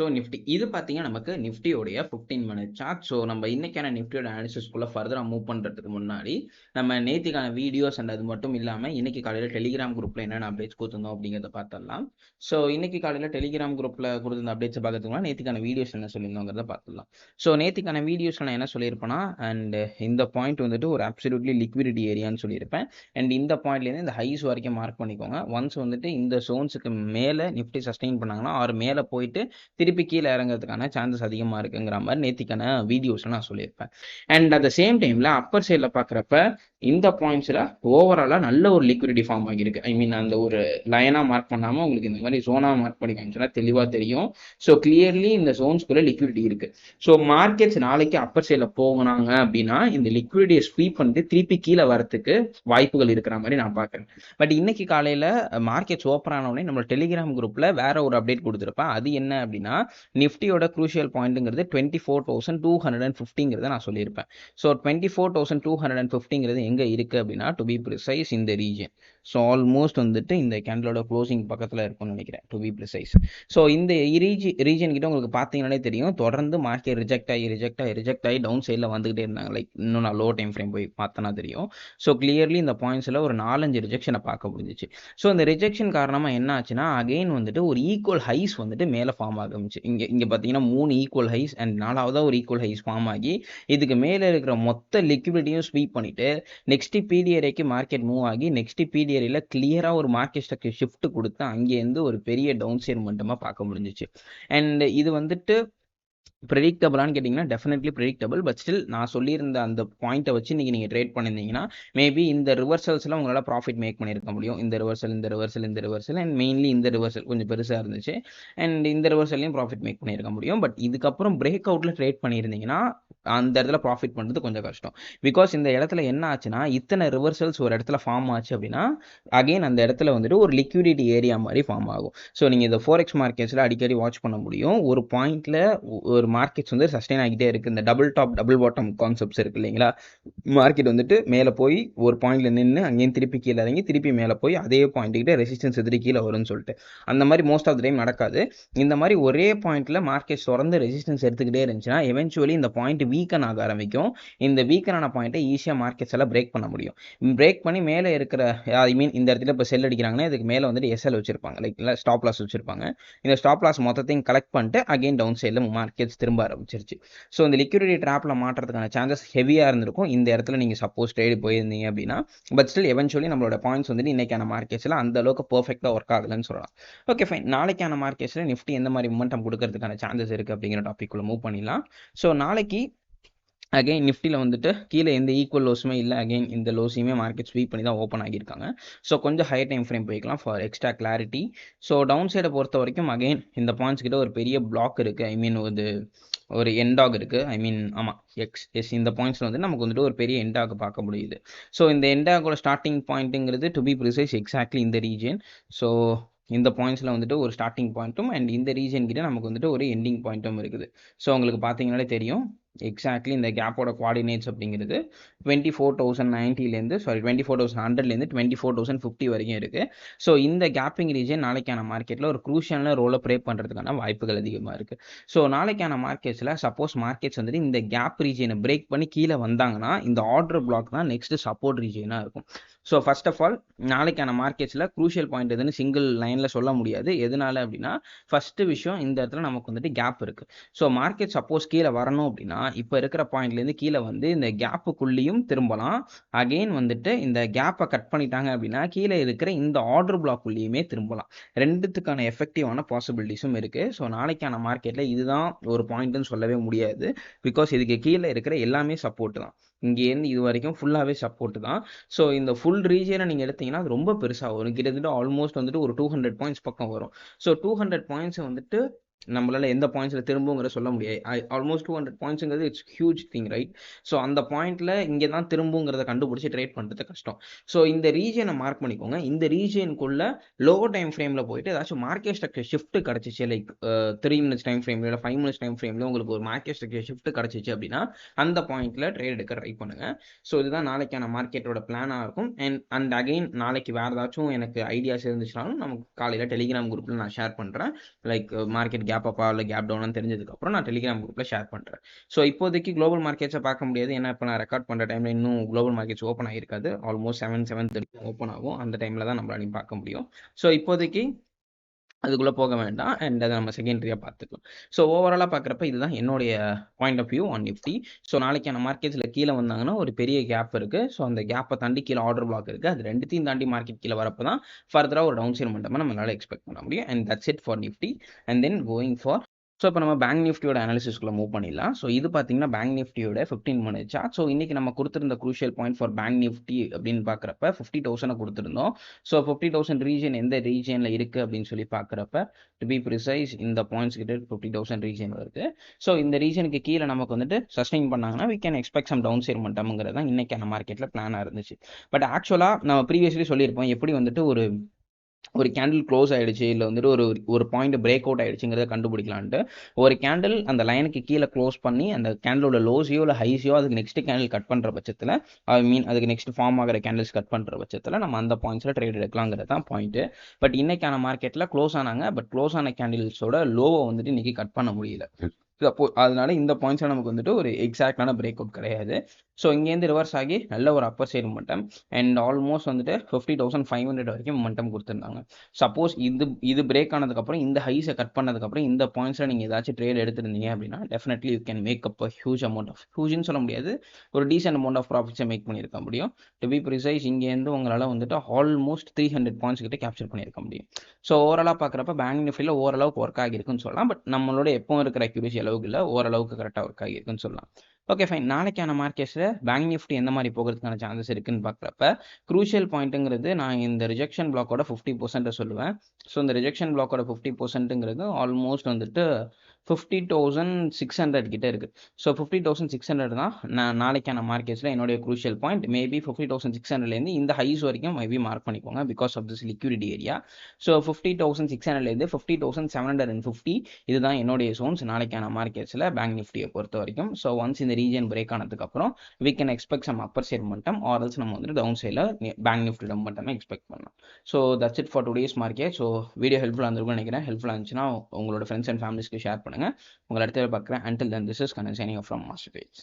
So Nifty இது பார்த்தீங்கன்னா நமக்கு நிஃப்டியோடைய ஃபிஃப்டீன் மினிட் சார்ட் ஸோ நம்ம இன்னைக்கான நிஃப்டியோட அனாலிசிஸ்குள்ளே ஃபர்தராக மூவ் பண்ணுறதுக்கு முன்னாடி நம்ம நேத்திக்கான வீடியோஸ் அண்ட் அது மட்டும் இல்லாமல் இன்னைக்கு காலையில் டெலிகிராம் குரூப்பில் என்னென்ன அப்டேட்ஸ் கொடுத்துருந்தோம் அப்படிங்கிறத பார்த்துடலாம். ஸோ இன்னைக்கு காலையில் டெலிகிராம் குரூப்பில் கொடுத்துருந்த அப்டேட்ஸ் பார்க்கறதுக்குலாம் நேத்திக்கான வீடியோஸ் என்ன சொல்லியிருந்தோங்கிறத பார்த்துடலாம். ஸோ நேத்திக்கான வீடியோஸ் நான் என்ன சொல்லியிருப்பேன்னா அண்ட் இந்த பாயிண்ட் வந்துட்டு ஒரு அப்சல்யூட்லி லிக்விடிட்டி ஏரியான்னு சொல்லியிருப்பேன். அண்ட் இந்த பாயிண்ட்லேருந்து இந்த ஹைஸ் வரைக்கும் மார்க் பண்ணிக்கோங்க. ஒன்ஸ் வந்துட்டு இந்த சோன்ஸுக்கு மேலே நிஃப்டி சஸ்டெயின் பண்ணாங்கன்னா அவர் மேலே போயிட்டு திருப்பி கீழே இறங்குறதுக்கான சான்சஸ் அதிகமாக இருக்குங்கிற மாதிரி நேத்திக்கான வீடியோஸில் நான் சொல்லியிருப்பேன். அண்ட் அட் த சேம் டைமில் அப்பர் சைடில் பார்க்குறப்ப இந்த பாயிண்ட்ஸில் ஓவராலாக நல்ல ஒரு லிக்விடிட்டி ஃபார்ம் ஆகியிருக்கு. ஐ மீன் அந்த ஒரு லைனாக மார்க் பண்ணாமல் உங்களுக்கு இந்த மாதிரி ஜோனாக மார்க் பண்ணி காமிச்சுன்னா தெளிவாக தெரியும். ஸோ கிளியர்லி இந்த ஜோன்ஸ்குள்ளே லிக்விடிட்டி இருக்குது ஸோ மார்க்கெட்ஸ் நாளைக்கு அப்பர் சைடில் போகணாங்க அப்படின்னா இந்த லிக்விடிட்டியை ஸ்வீப் பண்ணிட்டு திருப்பி கீழே வரத்துக்கு வாய்ப்புகள் இருக்கிற மாதிரி நான் பார்க்குறேன் பட் இன்னைக்கு காலையில் மார்க்கெட்ஸ் ஓப்பன் ஆனவுடனே நம்ம டெலிகிராம் குரூப்பில் வேற ஒரு அப்டேட் கொடுத்துருப்பேன். அது என்ன அப்படின்னா நிஃப்டியோட crucial பாயிண்ட்டுங்கிறது twenty four thousand two hundred and ஃபிஃப்டிங்கிறத நான் சொல்லியிருப்பேன். So twenty four thousand two hundred and ஃபிஃப்டிங்கிறது எங்கே இருக்குது அப்படின்னா டு பி ப்ரிசைஸ் இந்த ரீஜன் ஸோ ஆல்மோஸ்ட் வந்துட்டு இந்த கேண்டலோட க்ளோசிங் பக்கத்தில் இருக்கும்னு நினைக்கிறேன் டு பி ப்ரிசைஸ் ஸோ இந்த ரீஜி ரீஜன் கிட்ட உங்களுக்கு பார்த்தீங்கன்னாலே தெரியும் தொடர்ந்து மார்க்கெட் ரிஜெக்ட் ஆகி ரிஜெக்ட் ஆகி ரிஜெக்ட் ஆகி டவுன் சைடில் வந்துகிட்டே இருந்தாங்க. லைக் இன்னும் நான் லோ டைம் ஃப்ரேம் போய் பார்த்தனா தெரியும். ஸோ கிளியர்லி இந்த பாயிண்ட்ஸில் ஒரு நாலஞ்சு ரிஜெக்ஷனை பார்க்க முடிஞ்சிச்சு. ஸோ இந்த ரிஜெக்ஷன் காரணமாக என்ன ஆச்சுன்னா அகெயின் வந்துட்டு ஒரு ஈக்குவல் ஹைஸ் வந்துட்டு மேலே ஃபார்ம் ஆரம்பிச்சு. இங்கே இங்கே பார்த்தீங்கன்னா மூணு ஈக்குவல் ஹைஸ் அண்ட் நாலாவதாக ஒரு ஈக்குவல் ஹைஸ் ஃபார்ம் ஆகி இதுக்கு மேலே இருக்கிற மொத்த லிக்விடிட்டியும் ஸ்வீப் பண்ணிட்டு நெக்ஸ்ட் பிடிஆர்ஏக்கு மார்க்கெட் மூவ் ஆகி நெக்ஸ்ட் பிடிஆரியில் கிளியராக ஒரு மார்க்கெட் ஸ்ட்ரக்சர் ஷிஃப்ட் கொடுத்து அங்கேருந்து ஒரு பெரிய டவுன் சைட் மட்டுமா பார்க்க முடிஞ்சிச்சு. அண்ட் இது வந்துட்டு ப்ரெடிக்டபிளான்னு கேட்டிங்கன்னா டெஃபினெட்லி ப்ரெடிக்டபிள் பட் ஸ்டில் நான் சொல்லியிருந்த அந்த பாயிண்ட்டை வச்சு நீங்கள் நீங்கள் ட்ரேட் பண்ணியிருந்தீங்கன்னா மேபி இந்த ரிவர்சல்ஸில் உங்களால் ப்ராஃபிட் மேக் பண்ணியிருக்க முடியும். இந்த ரிவர்சல் இந்த ரிவர்சல் இந்த ரிவர்சல் அண்ட் மெயின்லி இந்த ரிவர்சல் கொஞ்சம் பெருசாக இருந்துச்சு. அண்ட் இந்த ரிவர்சல்லையும் ப்ராஃபிட் மேக் பண்ணியிருக்க முடியும். பட் இதுக்கப்புறம் பிரேக் அவுட்டில் ட்ரேட் பண்ணியிருந்தீங்கன்னா அந்த இடத்துல ப்ராஃபிட் பண்ணுறது கொஞ்சம் கஷ்டம். பிகாஸ் இந்த இடத்துல என்ன ஆச்சுன்னா இத்தனை ரிவர்சல்ஸ் ஒரு இடத்துல ஃபார்ம் ஆச்சு அப்படின்னா அகெயின் அந்த இடத்துல வந்துட்டு ஒரு லிக்விடிட்டி ஏரியா மாதிரி ஃபார்ம் ஆகும். ஸோ நீங்கள் இந்த ஃபோரெக்ஸ் மார்க்கெட்ஸில் அடிக்கடி வாட்ச் பண்ண முடியும். ஒரு பாயிண்டில் ஒரு மார்க்கெட்ஸ் வந்து சஸ்டெயின் ஆகிட்டே இருக்குது இந்த double top double bottom concepts இருக்குது இல்லைங்களா? மார்க்கெட் வந்துட்டு மேலே போய் ஒரு பாயிண்ட்ல நின்று அங்கேயும் திருப்பி கீழே இறங்கி திருப்பி மேலே போய் அதே பாயிண்ட்டுக்கிட்ட ரெசிஸ்டன்ஸ் எதிரி கீழே வரும்னு சொல்லிட்டு. அந்த மாதிரி மோஸ்ட் ஆஃப் த டைம் நடக்காது. இந்த மாதிரி ஒரே பாயிண்ட்டில் மார்க்கெட் தொடர்ந்து ரெசிஸ்டன்ஸ் எடுத்துக்கிட்டே இருந்துச்சுன்னா எவென்ச்சுவலி இந்த பாயிண்ட் வீக்கன் ஆக ஆரம்பிக்கும். இந்த வீக்கனான பாயிண்ட்டை ஈஸியாக மார்க்கெட்ஸ் எல்லாம் பிரேக் பண்ண முடியும். பிரேக் பண்ணி மேலே இருக்கிற ஐ மீன் இந்த இடத்துல இப்போ செல் அடிக்கிறாங்கன்னா இதுக்கு மேலே வந்துட்டு எஸ்எல் வச்சிருப்பாங்க. லைக் இல்லை ஸ்டாப் லாஸ் வச்சிருப்பாங்க. இந்த ஸ்டாப் லாஸ் மொத்தத்தையும் கலெக்ட் பண்ணிட்டு அகைன் டவுன் சைடில் மார்க்கெட்ஸ் திரும்ப ஆரம்பிச்சிருச்சு. ஸோ இந்த லிக்விடிட்டி ட்ராப்பில் மாட்டுறதுக்கான சான்சஸ் ஹெவியாக இருந்திருக்கும். இந்த இடத்துல நீங்கள் சப்போஸ் ட்ரேடு போயிருந்தீங்க அப்படின்னா பட் ஸ்டில் எவென்ச்சுவலி நம்மளோட பாயிண்ட்ஸ் வந்துட்டு இன்றைக்கான மார்க்கெட்ஸில் அந்த அளவுக்கு பர்ஃபெக்டாக ஒர்க் ஆகலன்னு சொல்லலாம். ஓகே ஃபைன் நாளைக்கான மார்க்கெட்ஸில் நிஃப்டி எந்த மாதிரி மூமெண்டம் கொடுக்கறதுக்கான சான்சஸ் இருக்குது அப்படிங்கிற டாபிக் மூவ் பண்ணிடலாம். ஸோ நாளைக்கு அகைன் நிஃப்டியில் வந்துட்டு கீழே எந்த ஈக்குவல் லோஸுமே இல்லை. அகைன் இந்த லோஸையுமே மார்க்கெட் ஸ்வீப் பண்ணி தான் ஓப்பன் ஆகியிருக்காங்க. ஸோ கொஞ்சம் ஹை டைம் ஃப்ரேம் போய்க்கலாம் for extra clarity so down சைடை பொறுத்த வரைக்கும் அகைன் இந்த பாயிண்ட்ஸ் கிட்ட ஒரு பெரிய பிளாக் இருக்குது ஐ மீன் ஒரு ஒரு எண்டாக் இருக்குது ஐ மீன் ஆமாம் எக்ஸ் எஸ் இந்த பாயிண்ட்ஸில் வந்து நமக்கு வந்துட்டு ஒரு பெரிய எண்டாக் பார்க்க முடியுது. ஸோ இந்த எண்டாகோட ஸ்டார்டிங் பாயிண்ட்டுங்கிறது டு பி ப்ரிசைஸ் எக்ஸாக்ட்லி இந்த ரீஜன் ஸோ இந்த பாயிண்ட்ஸில் வந்துட்டு ஒரு ஸ்டார்டிங் பாயிண்ட்டும் அண்ட் இந்த ரீஜன் கிட்ட நமக்கு வந்துட்டு ஒரு எண்டிங் பாயிண்ட்டும் இருக்குது. ஸோ உங்களுக்கு பார்த்தீங்கனாலே தெரியும். எக்ஸாக்ட்லி இந்த கேப்போட குவாடினேட்ஸ் அப்படிங்கிறது டுவெண்ட்டி ஃபோர் தௌசண்ட் நைன்ட்டிலேருந்து சாரி டுவெண்ட்டி ஃபோர் தௌசண்ட் ஹண்ட்ரட்லேருந்து டுவெண்ட்டி ஃபோர் தௌசண்ட் ஃபிஃப்டி வரைக்கும் இருக்குது ஸோ இந்த கேப்பிங் ரீஜன் நாளைக்கான மார்க்கெட்டில் ஒரு க்ரூஷியலான ரோலை ப்ரே பண்ணுறதுக்கான வாய்ப்புகள் அதிகமாக இருக்குது ஸோ நாளைக்கான மார்க்கெட்ஸில் சப்போஸ் மார்க்கெட்ஸ் வந்துட்டு இந்த கேப் ரீஜனை பிரேக் பண்ணி கீழே வந்தாங்கன்னா இந்த ஆர்டர் பிளாக் தான் நெக்ஸ்ட் சப்போர்ட் ரீஜனாக இருக்கும். ஸோ ஃபர்ஸ்ட் ஆஃப் ஆல் நாளைக்கான மார்க்கெட்ஸில் க்ரூஷியல் பாயிண்ட் எதுன்னு சிங்கிள் லைனில் சொல்ல முடியாது. எதனால அப்படின்னா ஃபஸ்ட்டு விஷயம் இந்த இடத்துல நமக்கு வந்துட்டு கேப் இருக்குது ஸோ மார்க்கெட் சப்போஸ் கீழே வரணும் அப்படின்னா இப்போ இருக்கிற பாயிண்ட்லேருந்து கீழே வந்து இந்த கேப்புக்குள்ளேயும் திரும்பலாம். அகெயின் வந்துட்டு இந்த கேப்பை கட் பண்ணிட்டாங்க அப்படின்னா கீழே இருக்கிற இந்த ஆர்டர் பிளாக்குள்ளேயுமே திரும்பலாம். ரெண்டுத்துக்கான எஃபெக்டிவான பாசிபிலிட்டிஸும் இருக்குது ஸோ நாளைக்கான மார்க்கெட்டில் இதுதான் ஒரு பாயிண்ட்னு சொல்லவே முடியாது. பிகாஸ் இதுக்கு கீழே இருக்கிற எல்லாமே சப்போர்ட் தான். இங்கேருந்து இது வரைக்கும் ஃபுல்லாகவே சப்போர்ட் தான். ஸோ இந்த ஃபுல் ரீஜனை நீங்கள் எடுத்தீங்கன்னா அது ரொம்ப பெருசாக வரும். கிட்டத்தட்ட ஆல்மோஸ்ட் வந்துட்டு ஒரு டூ ஹண்ட்ரட் பாயிண்ட்ஸ் பக்கம் வரும். ஸோ டூ ஹண்ட்ரட் பாயிண்ட்ஸை வந்துட்டு நம்மளால எந்த பாயிண்ட்ஸில் திரும்புங்கிற சொல்ல முடியாது. Almost two hundred பாயிண்ட்ஸுங்கிறது it's huge thing right so அந்த பாயிண்ட்ல இங்கே தான் திரும்புங்கிறத கண்டுபிடிச்சி ட்ரேட் பண்ணுறது கஷ்டம். ஸோ இந்த ரீஜனை மார்க் பண்ணிக்கோங்க. இந்த ரீஜனுக்குள்ள லோ டைம் ஃப்ரேமில் போயிட்டு ஏதாச்சும் மார்க்கெட் ஸ்ட்ரக்சர் ஷிஃப்ட் கிடச்சிச்சு லைக் த்ரீ மினிட்ஸ் டைம் ஃப்ரேம்ல இல்லை ஃபைவ் மினிட்ஸ் டைம் ஃப்ரேம்ல உங்களுக்கு ஒரு மார்க்கெட் ஸ்ட்ரக்சர் ஷிஃப்ட் கிடச்சிச்சு அப்படின்னா அந்த பாயிண்ட்ல ட்ரேட் எடுக்க ட்ரை பண்ணுங்க. ஸோ இதுதான் நாளைக்கான மார்க்கெட்டோட பிளானாக இருக்கும். அண்ட் அண்ட் அகைன் நாளைக்கு வேறு ஏதாச்சும் எனக்கு ஐடியாஸ் இருந்துச்சுனாலும் நமக்கு காலையில் டெலிகிராம் குரூப்பில் நான் ஷேர் பண்ணுறேன் லைக் மார்க்கெட் கேப் அப்பா இல்லை கேப் டவுன் தெரிஞ்சதுக்கப்புறம் நான் டெலிகிராம் குரூப்பில் ஷேர் பண்ணுறேன் ஸோ இப்போதைக்கு குளோபல் மார்க்கெட்ஸை பார்க்க முடியாது ஏன்னா இப்போ நான் ரெக்கார்ட் பண்ணுற டைமில் இன்னும் global markets open ஆகிருக்காது almost seven seven thirty open ஆகும். அந்த டைமில் தான் நம்மளாலையும் பார்க்க முடியும். ஸோ இப்போதைக்கு அதுக்குள்ளே போக வேண்டாம். அண்ட் அதை நம்ம செகண்டரியாக பார்த்துக்கலாம். ஸோ ஓவராலாக பார்க்குறப்ப இதுதான் என்னுடைய point of view on Nifty so நாளைக்கான மார்க்கெட்ஸில் கீழே வந்தாங்கன்னா ஒரு பெரிய கேப் இருக்குது ஸோ அந்த கேப்பை தாண்டி கீழே ஆர்டர் பிளாக் இருக்குது அது ரெண்டுத்தையும் தாண்டி மார்க்கெட் கீழே வரப்போ தான் ஃபர்தராக ஒரு டவுன் சைட் மட்டும் நம்மளால் எக்ஸ்பெக்ட் பண்ண முடியும். And that's it for Nifty and then going for so இப்போ நம்ம பேங்க் நிஃப்டியோட அனாலிசிஸ்க்குள்ள மூவ் பண்ணிடலாம். ஸோ இது பார்த்தீங்கன்னா பேங்க் நிஃப்டியோட ஃபிஃப்டீன் மினிட் சார்ட் ஸோ இன்றைக்கி நம்ம கொடுத்துருந்த crucial point for bank Nifty அப்படின்னு பார்க்குறப்ப ஃபிஃப்டி தௌசண்ட் கொடுத்துருந்தோம். ஸோ ஃபிஃப்டி தௌசண்ட் ரீஜன் எந்த ரீஜனில் இருக்குது அப்படின்னு சொல்லி பார்க்குறப்ப டு பி ப்ரிசைஸ் இந்த பாயிண்ட்ஸ் கிட்ட ஃபிஃப்டி தௌசண்ட் ரீஜன் வருது ஸோ இந்த ரீஜனுக்கு கீழே நமக்கு வந்துட்டு சஸ்டெயின் பண்ணாங்கன்னா we can expect some down சேர் மட்டும்ங்கிறது தான் இன்றைக்கான மார்க்கெட்டில் பிளானாக இருந்துச்சு. பட் ஆக்சுவலாக நம்ம ப்ரீவியஸ்லி சொல்லியிருப்போம் எப்படி வந்துட்டு ஒரு ஒரு கேண்டில் க்ளோஸ் ஆகிடுச்சு இல்லை வந்துட்டு ஒரு ஒரு பாயிண்ட் பிரேக் அவுட் ஆகிடுச்சுங்கிறத கண்டுபிடிக்கலான்ட்டு ஒரு கேண்டில் அந்த லைனுக்கு கீழே க்ளோஸ் பண்ணி அந்த கேண்டிலோட லோஸையோ இல்லை ஹைஸையோ அதுக்கு நெக்ஸ்ட் கேண்டில் கட் பண்ணுற பட்சத்தில் ஐ மீன் அதுக்கு நெக்ஸ்ட் ஃபார்ம் ஆகிற கேண்டில்ஸ் கட் பண்ணுற பட்சத்தில் நம்ம அந்த பாயிண்ட்ஸில் ட்ரேட் எடுக்கலாங்கிறது தான் பாயிண்ட்டு பட் இன்னைக்கான மார்க்கெட்டில் க்ளோஸ் ஆனாங்க பட் க்ளோஸ் ஆன கேண்டில்ஸோட லோவை வந்துட்டு இன்னைக்கு கட் பண்ண முடியல. அப்போ அதனால இந்த பாயிண்ட்ஸில் நமக்கு வந்துட்டு ஒரு எக்ஸாக்டான பிரேக் அவுட் கிடையாது. ஸோ இங்கேருந்து ரிவர்ஸ் ஆகி நல்ல ஒரு அப்பர் சைடு மட்டம் அண்ட் ஆல்மோஸ்ட் வந்துட்டு ஃபிஃப்டி தௌசண்ட் ஃபைவ் ஹண்ட்ரட் வரைக்கும் மட்டம் கொடுத்துருந்தாங்க. சப்போஸ் இது இது பிரேக் ஆனதுக்கப்புறம் இந்த ஹைஸை கட் பண்ணதுக்கப்புறம் இந்த பாயிண்ட்ஸில் நீங்கள் ஏதாச்சும் ட்ரேட் எடுத்திருந்தீங்க அப்படின்னா definitely you can make up huge amount of ஹியூஜ்னு சொல்ல முடியாது. ஒரு டீசென்ட் அமௌண்ட் ஆஃப் ப்ராஃபிட்ஸை மேக் பண்ணியிருக்க முடியும். டு பி ப்ரிசைஸ் இங்கேருந்து உங்களால் வந்துட்டு ஆல்மோஸ்ட் த்ரீ ஹண்ட்ரட் பாயிண்ட்ஸ் கிட்ட கேப்சர் பண்ணியிருக்க முடியும். ஸோ ஓவராலாக பார்க்குறப்ப பேங்க் நிஃப்டியில் ஓரளவுக்கு ஒர்க் ஆகிருக்குன்னு சொல்லலாம். பட் நம்மளோட எப்பவும் இருக்கிற அக்யூரேசி அளவுக்கு இல்லை ஓரளவுக்கு கரெக்டாக ஒர்க் ஆகிருக்குன்னு சொல்லலாம். ஓகே ஃபைன் நாளைக்கான மார்க்கெட்ஸில் பேங்க் நிஃப்டி எந்த மாதிரி போகிறதுக்கான சான்சஸ் இருக்குன்னு பார்க்குறப்ப க்ரூஷியல் பாயிண்ட்டுங்கிறது நான் இந்த ரிஜெக்ஷன் பிளாக்கோட ஃபிஃப்டி பர்சன்ட்டை சொல்லுவேன். ஸோ இந்த ரிஜெக்ஷன் பிளாக்கோட ஃபிஃப்டி பர்சன்ட்டுங்கிறது ஆல்மோஸ்ட் வந்துட்டு ஃபிஃப்டி தௌசண்ட் சிக்ஸ் ஹண்ட்ரட் கிட்ட இருக்குது so fifty thousand six hundred தான் நான் நாளைக்கான மார்க்கெட்ஸில் என்னுடைய crucial point maybe fifty thousand six ஹண்ட்ரட்லேருந்து இந்த ஹைஸ் வரைக்கும் மேபி மார்க் பண்ணிக்கோங்க because of this liquidity area so fifty thousand six ஹண்ட்ரட்லேருந்து fifty thousand seven hundred and fifty இதுதான் என்னுடைய சோன்ஸ் நாளைக்கான மார்க்கெட்ஸில் பேங்க் நிஃப்டியை பொறுத்த வரைக்கும். ஸோ ஒன்ஸ் இந்த ரீஜன் பிரேக் ஆனதுக்கப்புறம் we can expect some upper side மட்டும் ஆர்எல்ஸ் நம்ம வந்துட்டு டவுன் சைடில் பேங்க் நிஃப்டி மட்டுமே எக்ஸ்பெக்ட் பண்ணலாம். So that's it for two days market so video ஹெல்ப்ஃபுல்லாக இருந்திருக்கும்னு நினைக்கிறேன். ஹெல்ப்ஃபுல்லாக இருந்துச்சுன்னா உங்களோட ஃப்ரெண்ட்ஸ் அண்ட் ஃபேமிலிஸ்க்கு ஷேர் பண்ணுங்கள் உங்களை அடுத்த பார்க்குறேன். Until then this is Kanan signing from Master Page